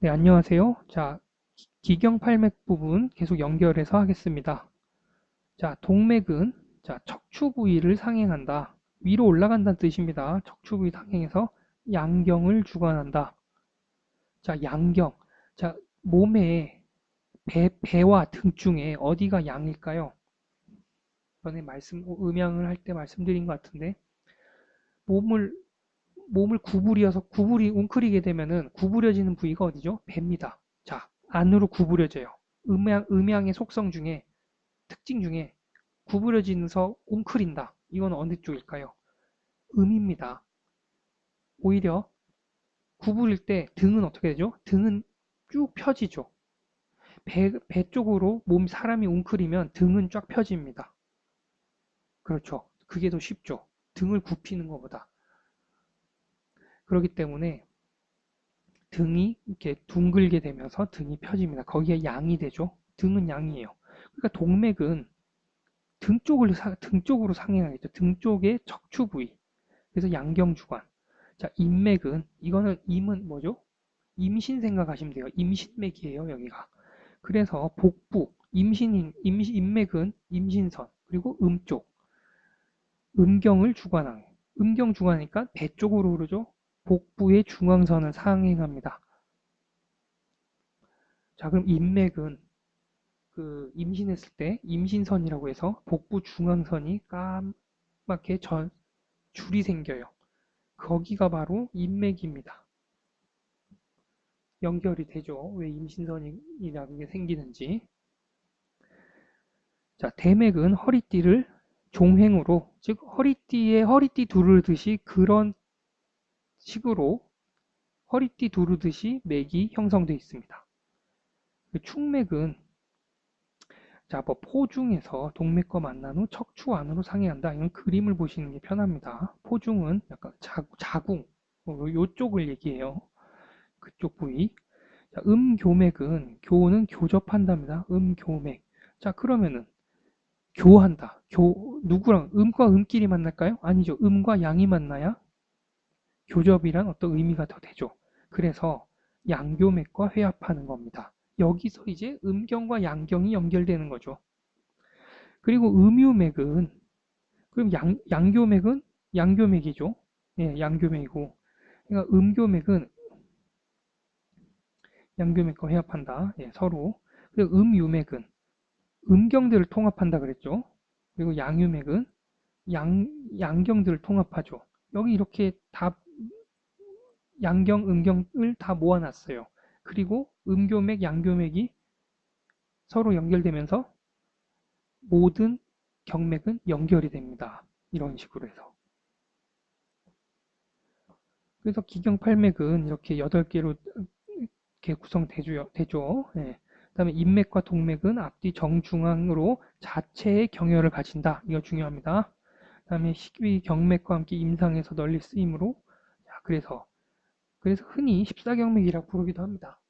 네, 안녕하세요. 자, 기경팔맥 부분 계속 연결해서 하겠습니다. 자, 동맥은 자, 척추 부위를 상행한다. 위로 올라간다는 뜻입니다. 척추 부위 상행해서 양경을 주관한다. 자, 양경. 자, 몸의 배, 배와 등 중에 어디가 양일까요? 전에 말씀, 음양을 할 때 말씀드린 것 같은데, 몸을 몸을 구부려서 구부리 웅크리게 되면은 구부려지는 부위가 어디죠? 배입니다. 자, 안으로 구부려져요. 음양 음양의 속성 중에 특징 중에 구부려지면서 웅크린다. 이건 어느 쪽일까요? 음입니다. 오히려 구부릴 때 등은 어떻게 되죠? 등은 쭉 펴지죠. 배, 배 쪽으로 몸 사람이 웅크리면 등은 쫙 펴집니다. 그렇죠. 그게 더 쉽죠. 등을 굽히는 것보다. 그렇기 때문에 등이 이렇게 둥글게 되면서 등이 펴집니다. 거기에 양이 되죠. 등은 양이에요. 그러니까 동맥은 등 쪽을 등 쪽으로 상행하겠죠. 등 쪽의 척추 부위. 그래서 양경주관. 자, 인맥은 이거는 임은 뭐죠? 임신 생각하시면 돼요. 임신맥이에요, 여기가. 그래서 복부, 임신인 임신 인맥은 임신선, 그리고 음쪽. 음경을 주관하는. 음경 주관하니까 배 쪽으로 흐르죠. 복부의 중앙선을 상행합니다. 자, 그럼 인맥은 그 임신했을 때 임신선이라고 해서 복부 중앙선이 까맣게 전 줄이 생겨요. 거기가 바로 인맥입니다. 연결이 되죠. 왜 임신선이라는 게 생기는지. 자, 대맥은 허리띠를 종횡으로, 즉 허리띠에 허리띠 두르듯이 그런 식으로 허리띠 두르듯이 맥이 형성되어 있습니다. 그 충맥은 자, 뭐 포중에서 동맥과 만난 후 척추 안으로 상해한다. 이건 그림을 보시는 게 편합니다. 포중은 약간 자, 자궁, 뭐 요쪽을 얘기해요. 그쪽 부위. 자, 음교맥은 교는 교접한답니다. 음교맥. 자, 그러면은 교한다. 교 누구랑 음과 음끼리 만날까요? 아니죠. 음과 양이 만나야 교접이란 어떤 의미가 더 되죠. 그래서 양교맥과 회합하는 겁니다. 여기서 이제 음경과 양경이 연결되는 거죠. 그리고 음유맥은 그럼 양, 양교맥은 양교맥이죠. 예, 양교맥이고 그러니까 음교맥은 양교맥과 회합한다. 예, 서로. 그리고 음유맥은 음경들을 통합한다 그랬죠. 그리고 양유맥은 양, 양경들을 통합하죠. 여기 이렇게 다 양경, 음경을 다 모아놨어요. 그리고 음교맥, 양교맥이 서로 연결되면서 모든 경맥은 연결이 됩니다. 이런 식으로 해서. 그래서 기경팔맥은 이렇게 8개로 이렇게 구성되죠. 되죠. 예. 그 다음에 인맥과 동맥은 앞뒤 정중앙으로 자체의 경혈을 가진다. 이거 중요합니다. 그 다음에 식위 경맥과 함께 임상에서 널리 쓰이므로 자, 그래서 그래서 흔히 14경맥이라고 부르기도 합니다.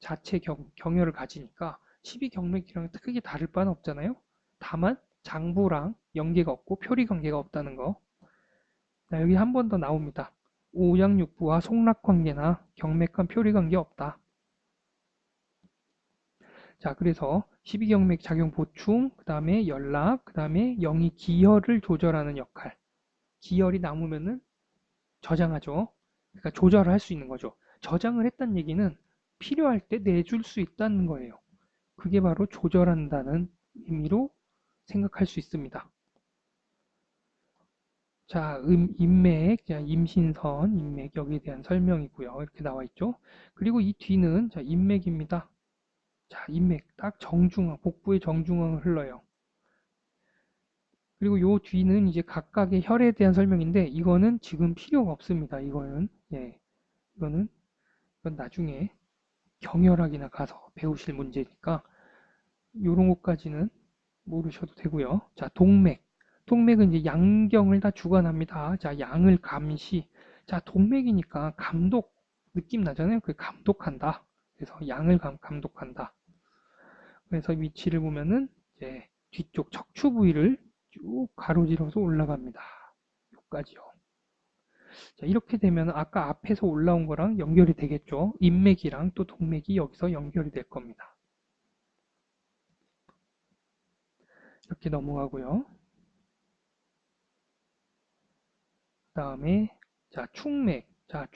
자체 경, 경혈을 가지니까 12경맥이랑 크게 다를 바는 없잖아요. 다만 장부랑 연계가 없고 표리 관계가 없다는 거. 자, 여기 한 번 더 나옵니다. 오양육부와 속락 관계나 경맥간 표리 관계 없다. 자, 그래서 12경맥 작용 보충, 그 다음에 연락, 그 다음에 영이 기혈을 조절하는 역할. 기혈이 남으면은 저장하죠. 그러니까 조절을 할 수 있는 거죠. 저장을 했다는 얘기는 필요할 때 내줄 수 있다는 거예요. 그게 바로 조절한다는 의미로 생각할 수 있습니다. 자, 음, 인맥, 임신선, 인맥 여기에 대한 설명이고요. 이렇게 나와 있죠. 그리고 이 뒤는 자, 인맥입니다. 자, 인맥 딱 정중앙, 복부의 정중앙을 흘러요. 그리고 요 뒤는 이제 각각의 혈에 대한 설명인데 이거는 지금 필요가 없습니다. 이거는 예, 이거는 이건 나중에 경혈학이나 가서 배우실 문제니까 요런 것까지는 모르셔도 되고요. 자, 동맥. 동맥은 이제 양경을 다 주관합니다. 자, 양을 감시. 자, 동맥이니까 감독 느낌 나잖아요. 그 감독한다. 그래서 양을 감, 감독한다. 그래서 위치를 보면은 이제 뒤쪽 척추 부위를 쭉 가로질러서 올라갑니다. 여기까지요. 자, 이렇게 되면 아까 앞에서 올라온 거랑 연결이 되겠죠. 인맥이랑 또 동맥이 여기서 연결이 될 겁니다. 이렇게 넘어가고요. 그 다음에 자 축맥. 자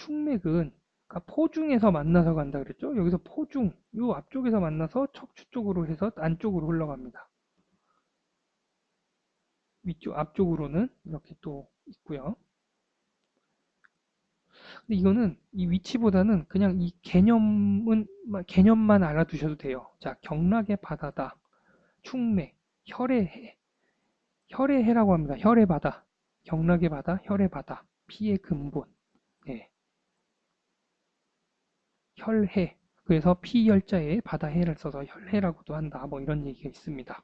아까 포중에서 만나서 간다 그랬죠? 여기서 포중, 요 앞쪽에서 만나서 척추 쪽으로 해서 안쪽으로 흘러갑니다. 위쪽 앞쪽으로는 이렇게 또 있고요. 근데 이거는 이 위치보다는 그냥 이 개념은 개념만 알아두셔도 돼요. 자, 경락의 바다다. 축맥, 혈의 해. 혈의 해라고 합니다. 혈의 바다. 경락의 바다, 혈의 바다. 피의 근본. 네. 혈해. 그래서 피열자에 바다해를 써서 혈해라고도 한다. 뭐 이런 얘기가 있습니다.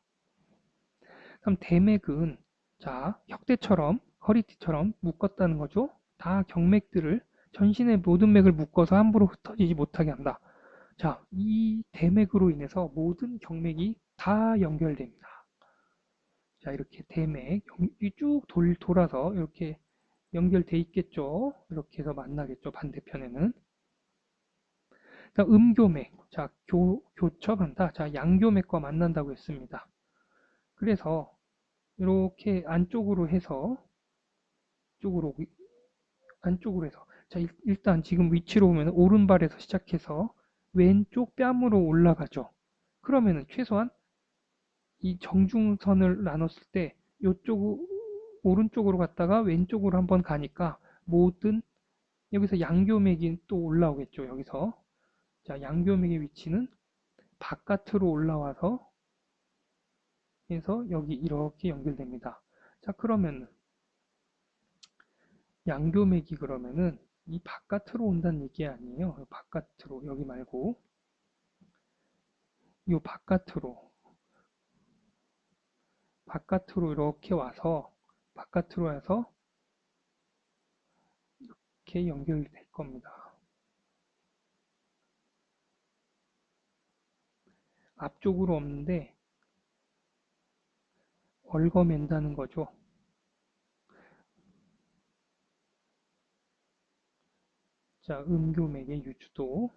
그럼 대맥은 자, 혁대처럼 허리띠처럼 묶었다는 거죠. 다 경맥들을 전신의 모든 맥을 묶어서 함부로 흩어지지 못하게 한다. 자, 이 대맥으로 인해서 모든 경맥이 다 연결됩니다. 자, 이렇게 대맥 쭉 돌, 돌아서 이렇게 연결돼 있겠죠. 이렇게 해서 만나겠죠. 반대편에는. 자, 음교맥. 자, 교, 교첩한다. 자, 양교맥과 만난다고 했습니다. 그래서 이렇게 안쪽으로 해서 쪽으로 안쪽으로 해서 자 일단 지금 위치로 보면 오른발에서 시작해서 왼쪽 뺨으로 올라가죠. 그러면은 최소한 이 정중선을 나눴을 때 이쪽 오른쪽으로 갔다가 왼쪽으로 한번 가니까 모든 여기서 양교맥이 또 올라오겠죠. 여기서 자 양교맥의 위치는 바깥으로 올라와서 해서 여기 이렇게 연결됩니다. 자 그러면 양교맥이 그러면은 이 바깥으로 온다는 얘기 아니에요. 바깥으로 여기 말고 이 바깥으로 바깥으로 이렇게 와서 바깥으로 해서 이렇게 연결이 될 겁니다. 앞쪽으로 없는데 얽어맨다는 거죠. 자, 음교맥의 유주도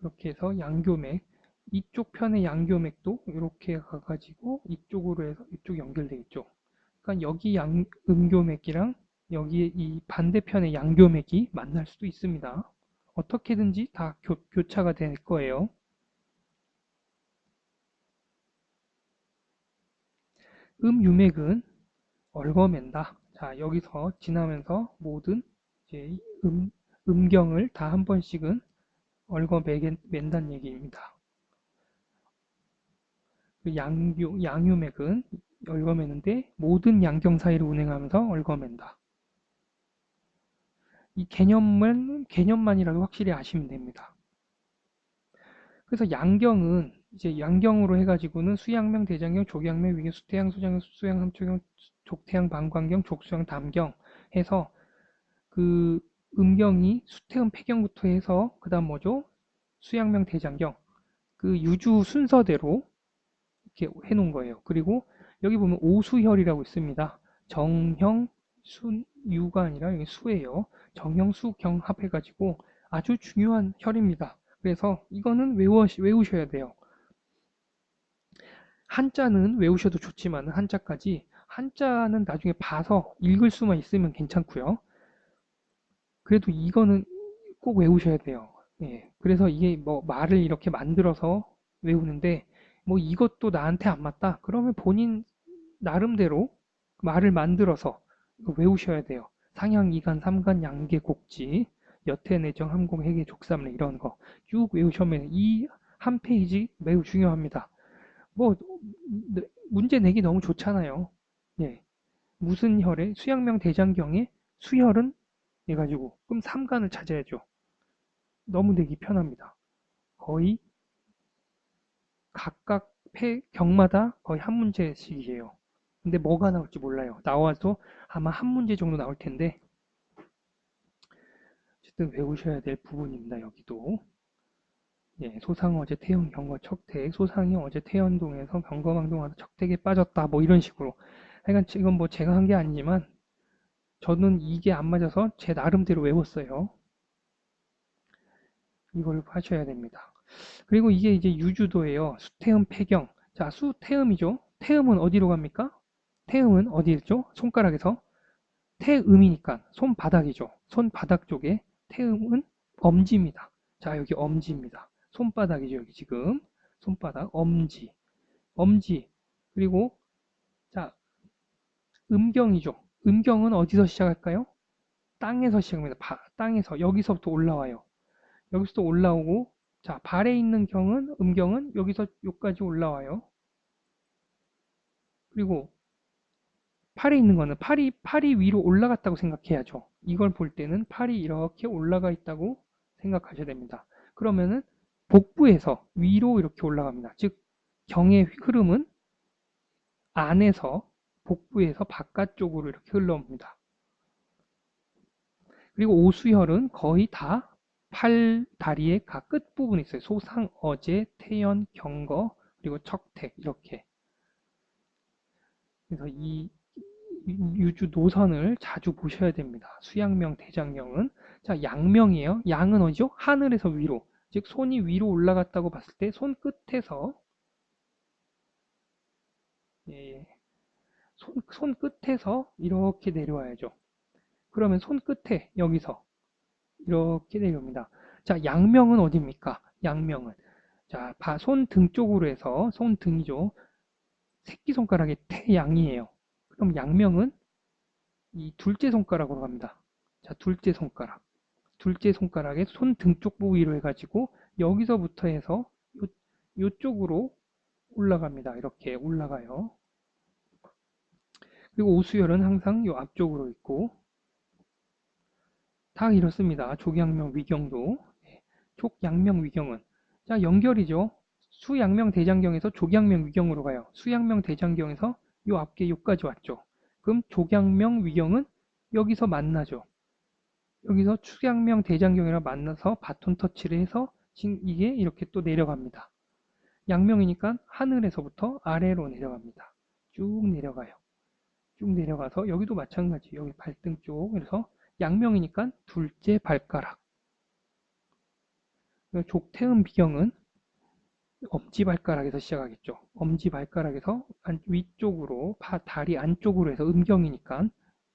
이렇게 해서 양교맥 이쪽 편의 양교맥도 이렇게 가가지고 이쪽으로 해서 이쪽 연결되겠죠. 그러니까 여기 양, 음교맥이랑 여기 이 반대편의 양교맥이 만날 수도 있습니다. 어떻게든지 다 교, 교차가 될 거예요. 음유맥은 얽어맨다. 자, 여기서 지나면서 모든 이제 음, 음경을 다 한 번씩은 얽어맨다는 얘기입니다. 그 양유, 양유맥은 얽어매는데 모든 양경 사이를 운행하면서 얽어맨다. 이 개념은 개념만이라도 확실히 아시면 됩니다. 그래서 양경은 이제 양경으로 해가지고는 수양명, 대장경, 조양명, 위경, 수태양, 수장경, 수양, 삼초경, 족태양, 방광경, 족수양, 담경 해서 그 음경이 수태음, 폐경부터 해서 그 다음 뭐죠? 수양명, 대장경 그 유주 순서대로 이렇게 해놓은 거예요. 그리고 여기 보면 오수혈이라고 있습니다. 정형, 순, 유가 아니라 여기 수예요. 정형, 수, 경 합해가지고 아주 중요한 혈입니다. 그래서 이거는 외워, 외우셔야 돼요. 한자는 외우셔도 좋지만 한자까지 한자는 나중에 봐서 읽을 수만 있으면 괜찮고요. 그래도 이거는 꼭 외우셔야 돼요. 예. 그래서 이게 뭐 말을 이렇게 만들어서 외우는데 뭐 이것도 나한테 안 맞다. 그러면 본인 나름대로 말을 만들어서 외우셔야 돼요. 상향, 이간, 삼간, 양계, 곡지, 여태, 내정, 함공, 해계, 족삼례 이런 거 쭉 외우시면 이 한 페이지 매우 중요합니다. 뭐 문제 내기 너무 좋잖아요. 예. 무슨 혈에 수양명 대장경에 수혈은 해 가지고 그럼 삼간을 찾아야죠. 너무 내기 편합니다. 거의 각각 폐 경마다 거의 한 문제씩이에요. 근데 뭐가 나올지 몰라요. 나와도 아마 한 문제 정도 나올 텐데 어쨌든 외우셔야 될 부분입니다. 여기도 예, 소상 어제 태연 경거 척택 소상이 어제 태연동에서 경거망동하다 척택에 빠졌다 뭐 이런 식으로 하여간 지금 뭐 제가 한 게 아니지만 저는 이게 안 맞아서 제 나름대로 외웠어요. 이걸 하셔야 됩니다. 그리고 이게 이제 유주도예요. 수태음 폐경. 자, 수태음이죠. 태음은 어디로 갑니까? 태음은 어디죠? 손가락에서. 태음이니까 손바닥이죠. 손바닥 쪽에 태음은 엄지입니다. 자, 여기 엄지입니다. 손바닥이죠. 여기 지금. 손바닥, 엄지. 엄지. 그리고 자, 음경이죠. 음경은 어디서 시작할까요? 땅에서 시작합니다. 바, 땅에서 여기서부터 올라와요. 여기서부터 올라오고 자, 발에 있는 경은 음경은 여기서 여기까지 올라와요. 그리고 팔에 있는 거는 팔이 팔이 위로 올라갔다고 생각해야죠. 이걸 볼 때는 팔이 이렇게 올라가 있다고 생각하셔야 됩니다. 그러면은 복부에서 위로 이렇게 올라갑니다. 즉 경의 흐름은 안에서 복부에서 바깥쪽으로 이렇게 흘러옵니다. 그리고 오수혈은 거의 다 팔, 다리의 각 끝부분에 있어요. 소상, 어제, 태연, 경거, 그리고 척택 이렇게. 그래서 이 유주 노선을 자주 보셔야 됩니다. 수양명, 대장경은 자 양명이에요. 양은 어디죠? 하늘에서 위로. 즉 손이 위로 올라갔다고 봤을 때 손 끝에서 예, 손, 손 끝에서 이렇게 내려와야죠. 그러면 손 끝에 여기서 이렇게 내려옵니다. 자, 양명은 어디입니까? 양명은 자, 손등 쪽으로 해서 손 등이죠. 새끼손가락의 태양이에요. 그럼 양명은 이 둘째 손가락으로 갑니다. 자, 둘째 손가락. 둘째 손가락에 손등 쪽 부위로 해가지고 여기서부터 해서 요, 요쪽으로 올라갑니다. 이렇게 올라가요. 그리고 오수열은 항상 요 앞쪽으로 있고 다 이렇습니다. 족양명 위경도 네. 족양명 위경은 자 연결이죠. 수양명 대장경에서 족양명 위경으로 가요. 수양명 대장경에서 요 앞에 요까지 왔죠. 그럼 족양명 위경은 여기서 만나죠. 여기서 축양명 대장경이랑 만나서 바톤 터치를 해서 이게 이렇게 또 내려갑니다. 양명이니까 하늘에서부터 아래로 내려갑니다. 쭉 내려가요. 쭉 내려가서 여기도 마찬가지 여기 발등 쪽 그래서 양명이니까 둘째 발가락 족태음 비경은 엄지 발가락에서 시작하겠죠. 엄지 발가락에서 위쪽으로 다리 안쪽으로 해서 음경이니까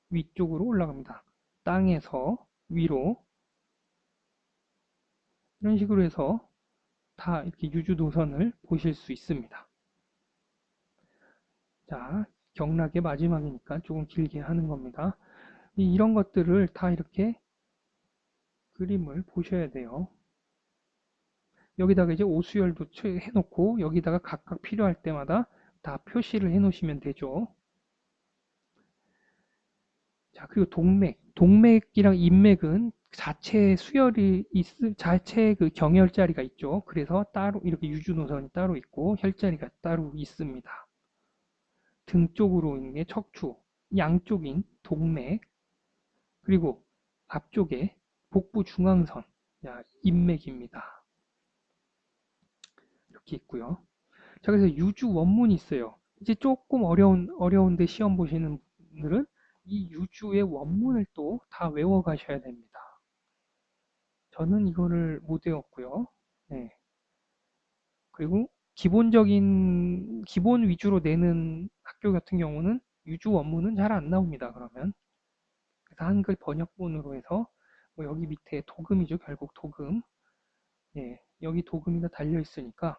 위쪽으로 올라갑니다. 땅에서 위로 이런 식으로 해서 다 이렇게 유주도선을 보실 수 있습니다. 자, 경락의 마지막이니까 조금 길게 하는 겁니다. 이런 것들을 다 이렇게 그림을 보셔야 돼요. 여기다가 이제 오수열도 해놓고 여기다가 각각 필요할 때마다 다 표시를 해 놓으시면 되죠. 자, 그리고 동맥. 동맥이랑 인맥은 자체 수열이 있, 자체 그 경혈자리가 있죠. 그래서 따로 이렇게 유주 노선이 따로 있고 혈자리가 따로 있습니다. 등 쪽으로 있는 게 척추, 양쪽인 동맥, 그리고 앞쪽에 복부 중앙선, 인맥입니다. 이렇게 있고요. 자, 그래서 유주 원문이 있어요. 이제 조금 어려운, 어려운데 시험 보시는 분들은 이 유주의 원문을 또 다 외워 가셔야 됩니다. 저는 이거를 못 외웠고요. 네. 그리고 기본적인, 기본 위주로 내는 학교 같은 경우는 유주 원문은 잘 안 나옵니다. 그러면. 그래서 한글 번역본으로 해서 뭐 여기 밑에 도금이죠. 결국 도금. 예, 여기 도금이 다 달려 있으니까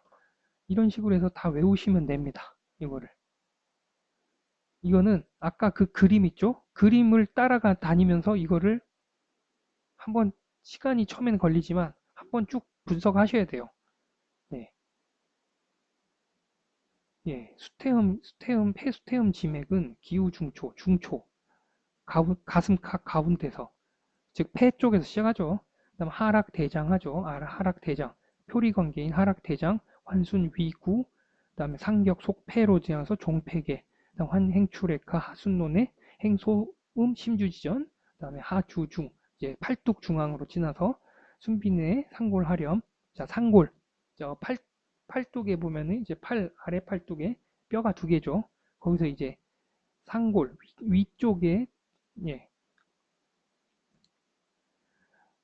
이런 식으로 해서 다 외우시면 됩니다. 이거를. 이거는 아까 그 그림 있죠? 그림을 따라가 다니면서 이거를 한번 시간이 처음에는 걸리지만 한번 쭉 분석하셔야 돼요. 네. 예, 수태음, 수태음, 폐수태음 지맥은 기후 중초, 중초, 가운, 가슴 가운데서 즉 폐 쪽에서 시작하죠. 그다음 하락 대장 하죠. 하락 대장, 표리 관계인 하락 대장, 환순 위구, 그다음에 상격 속 폐로 지나서 종폐계, 환행출액하 하순론의 행소음 심주지전, 그 다음에 하주중, 이제 팔뚝 중앙으로 지나서 순빈의 상골하렴, 자 상골, 저 팔, 팔뚝에 보면은 이제 팔 아래 팔뚝에 뼈가 두 개죠. 거기서 이제 상골 위, 쪽에 예,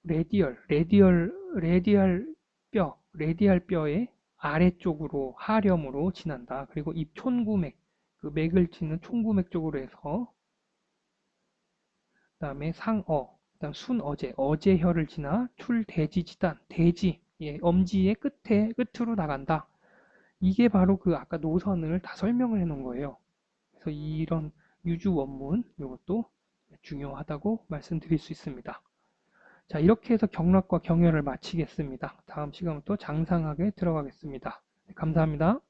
레디얼, 레디얼, 레디알 뼈, 레디알 뼈의 아래쪽으로 하렴으로 지난다. 그리고 입 촌구맥, 그 맥을 치는 촌구맥 쪽으로 해서 그 다음에 상어, 그 다음 순어제, 어제혈을 지나 출대지 지단, 대지, 예, 엄지의 끝에 끝으로 나간다. 이게 바로 그 아까 노선을 다 설명을 해 놓은 거예요. 그래서 이런 유주 원문 이것도 중요하다고 말씀드릴 수 있습니다. 자, 이렇게 해서 경락과 경혈을 마치겠습니다. 다음 시간부터 장상학에 들어가겠습니다. 네, 감사합니다.